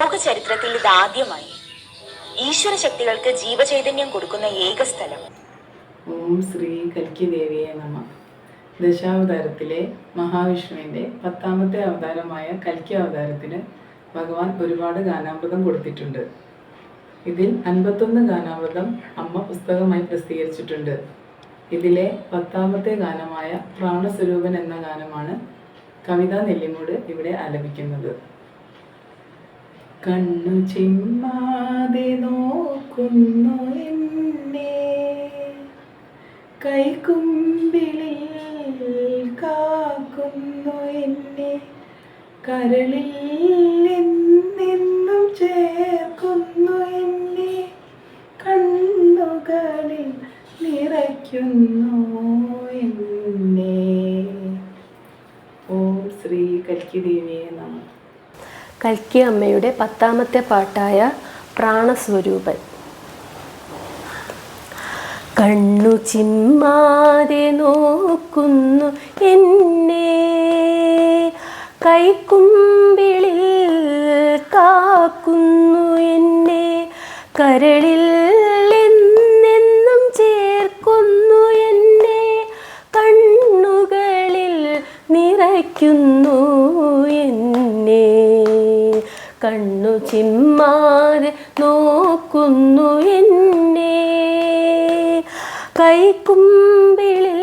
ലോക ചരിത്രത്തിൽ ഇതാദ്യമായി ഈശ്വര ശക്തികൾക്ക് ജീവചൈതന്യം കൊടുക്കുന്ന ഏക സ്ഥലം. ഓം ശ്രീ കൽക്കി ദേവിയെ നമ. ദശാവതാരത്തിലെ മഹാവിഷ്ണുവിന്റെ പത്താമത്തെ അവതാരമായ കൽക്കി അവതാരത്തിന് ഭഗവാൻ ഒരുപാട് ഗാനാമൃതം കൊടുത്തിട്ടുണ്ട്. ഇതിൽ അൻപത്തൊന്ന് ഗാനാമൃതം അമ്മ പുസ്തകമായി പ്രസിദ്ധീകരിച്ചിട്ടുണ്ട്. ഇതിലെ പത്താമത്തെ ഗാനമായ പ്രാണസ്വരൂപൻ എന്ന ഗാനമാണ് കവിതാ നെല്ലിമൂട് ഇവിടെ ആലപിക്കുന്നത്. കണ്ണു ചിമ്മാതെ നോക്കുന്നു എന്നെ. കൈകുമ്പിളിൽ കാക്കുന്നു എന്നെ. കരളിൽ നിന്നും ചേർക്കുന്നു എന്നെ. കണ്ണുകളിൽ നിറയ്ക്കുന്നു എന്നെ. ഓം ശ്രീ കൽക്കിദേവിയെ നമ. കൽക്കി അമ്മയുടെ പത്താമത്തെ പാട്ടായ പ്രാണസ്വരൂപൻ. കണ്ണു ചിമ്മാതെ നോക്കുന്നു എന്നെ. കൈക്കുമ്പിളിൽ കാക്കുന്നു എന്നെ. കരളിൽ എന്നെന്നും ചേർക്കുന്നു എന്നെ. കണ്ണുകളിൽ നിറയ്ക്കുന്നു കണ്ണു ചിമ്മാതെ നോക്കുന്നു എന്നെ. കൈക്കുമ്പിളിൽ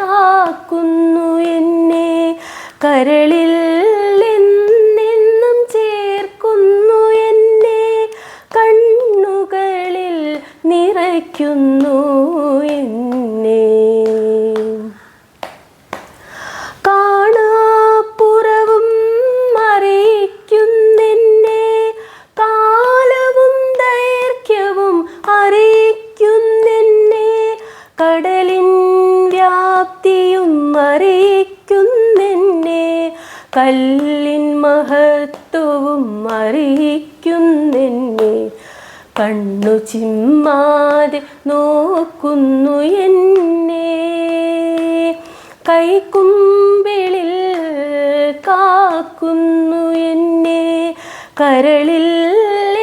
കാക്കുന്നു എന്നെ. കരളിൽ കല്ലിൻ മഹത്വവും അറിയിക്കുന്നെന്നെ. കണ്ണു ചിമ്മാതെ നോക്കുന്നു എന്നെ. കൈക്കുമ്പിളിൽ കാക്കുന്നു എന്നെ. കരളിൽ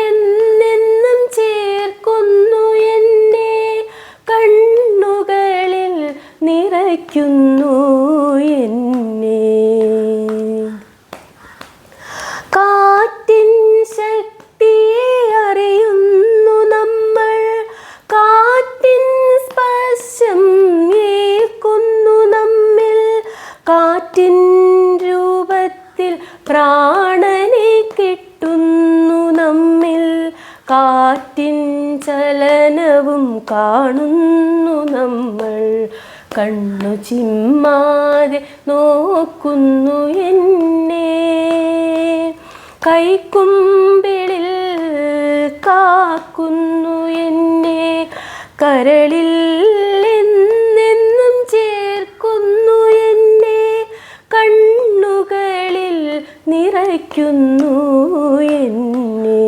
എന്നെന്നും ചേർക്കുന്നു എന്നെ. കണ്ണുകളിൽ നിറയ്ക്കുന്നു എന്നെ. കാറ്റിൻ ചലനവും കാണുന്നു നമ്മൾ. കണ്ണു ചിമ്മാതെ നോക്കുന്നു എന്നെ. കൈക്കുമ്പിളിൽ കാക്കുന്നു എന്നെ. കരളിൽ എന്നെന്നും ചേർക്കുന്നു എന്നെ. കണ്ണുകളിൽ നിറയ്ക്കുന്നു എന്നെ.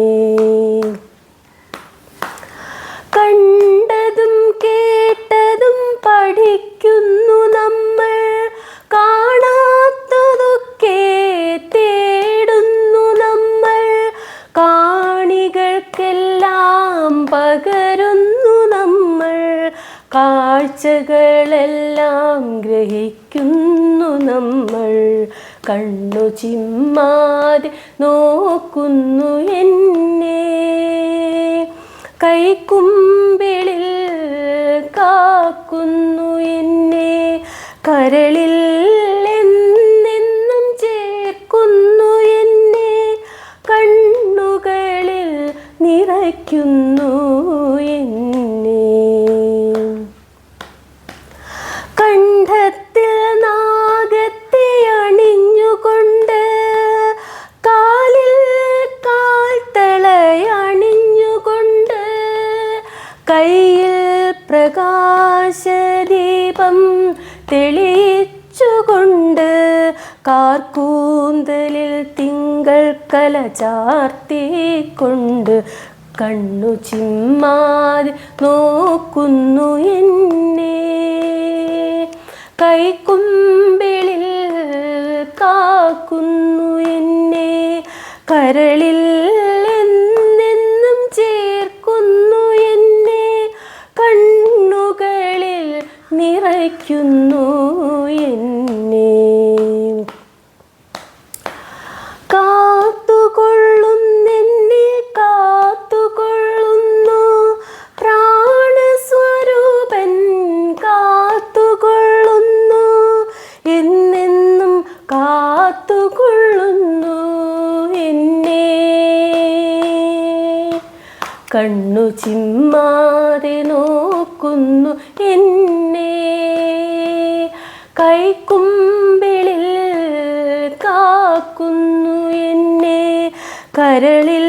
കാഴ്ചകളെല്ലാം ഗ്രഹിക്കുന്നു നമ്മൾ. കണ്ണു ചിമ്മാതെ നോക്കുന്നു എന്നെ. കൈക്കുമ്പിളിൽ കാക്കുന്നു എന്നെ. കരളിൽ എന്നെന്നും ചേർക്കുന്നു എന്നെ. കണ്ണുകളിൽ നിറയ്ക്കുന്നു എന്നെ. പ്രകാശദീപം തെളിയിച്ചുകൊണ്ട് കാർക്കൂന്തലിൽ തിങ്കൾ കല ചാർത്തിക്കൊണ്ട് കണ്ണു ചിമ്മാതെ നോക്കുന്നു എന്നെ. കൈക്കുമ്പിളിൽ കാക്കുന്നു എന്നെ. കരളിൽ എന്നെന്നും ചേർക്കുന്നു എന്നെ കണ്ണുകളിൽ നിറയ്ക്കുന്നു എന്നെ. കാത്തുകൊള്ളുന്നെന്നെ കാത്തുകൊള്ളുന്നു. പ്രാണസ്വരൂപൻ കാത്തുകൊള്ളുന്നു. എന്നെന്നും കാത്തുകൊള്ളുന്നു എന്നെ. കണ്ണു ചിമ്മാതെ നോക്കുന്നു എന്നെ. കരളിൽ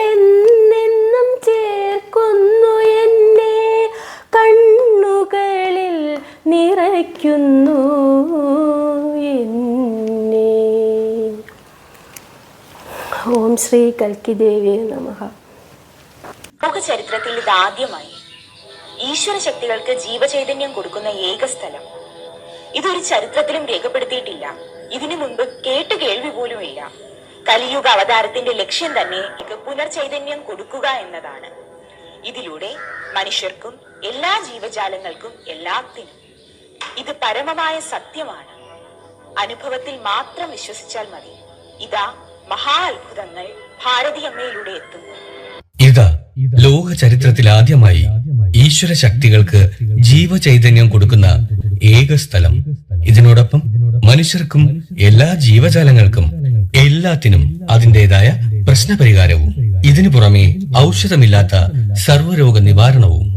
എന്നെന്നും ചേർക്കുന്നു എന്നെ. കണ്ണുകളിൽ നിറയ്ക്കുന്നു എന്നെ. ഓം ശ്രീ കൽക്കി ദേവിയെ നമഃ. ലോക ചരിത്രത്തിൽ ഇതാദ്യമായി ഈശ്വര ശക്തികൾക്ക് ജീവചൈതന്യം കൊടുക്കുന്ന ഏക സ്ഥലം. ഇതൊരു ചരിത്രത്തിലും രേഖപ്പെടുത്തിയിട്ടില്ല. ഇതിനു മുൻപ് കേട്ട് കേൾവി പോലുമില്ല. കലിയുഗ അവതാരത്തിന്റെ ലക്ഷ്യം തന്നെ പുനർചൈതന്യം കൊടുക്കുക എന്നതാണ്. ഇതിലൂടെ മനുഷ്യർക്കും എല്ലാ ജീവജാലങ്ങൾക്കും എല്ലാത്തിനും ഇത് പരമമായ സത്യമാണ്. അനുഭവത്തിൽ മാത്രം വിശ്വസിച്ചാൽ മതി. ഇതാ മഹാ അത്ഭുതങ്ങൾ ഭാരതീയമ്മയിലൂടെ എത്തുന്നു. ഇതാ ലോക ചരിത്രത്തിൽ ആദ്യമായി ഈശ്വര ശക്തികൾക്ക് ജീവചൈതന്യം കൊടുക്കുന്ന ഏക സ്ഥലം. ഇതിനോടൊപ്പം മനുഷ്യർക്കും എല്ലാ ജീവജാലങ്ങൾക്കും എല്ലാത്തിനും അതിന്റെതായ പ്രശ്നപരിഹാരവും. ഇതിനു പുറമെ ഔഷധമില്ലാത്ത സർവരോഗ നിവാരണവും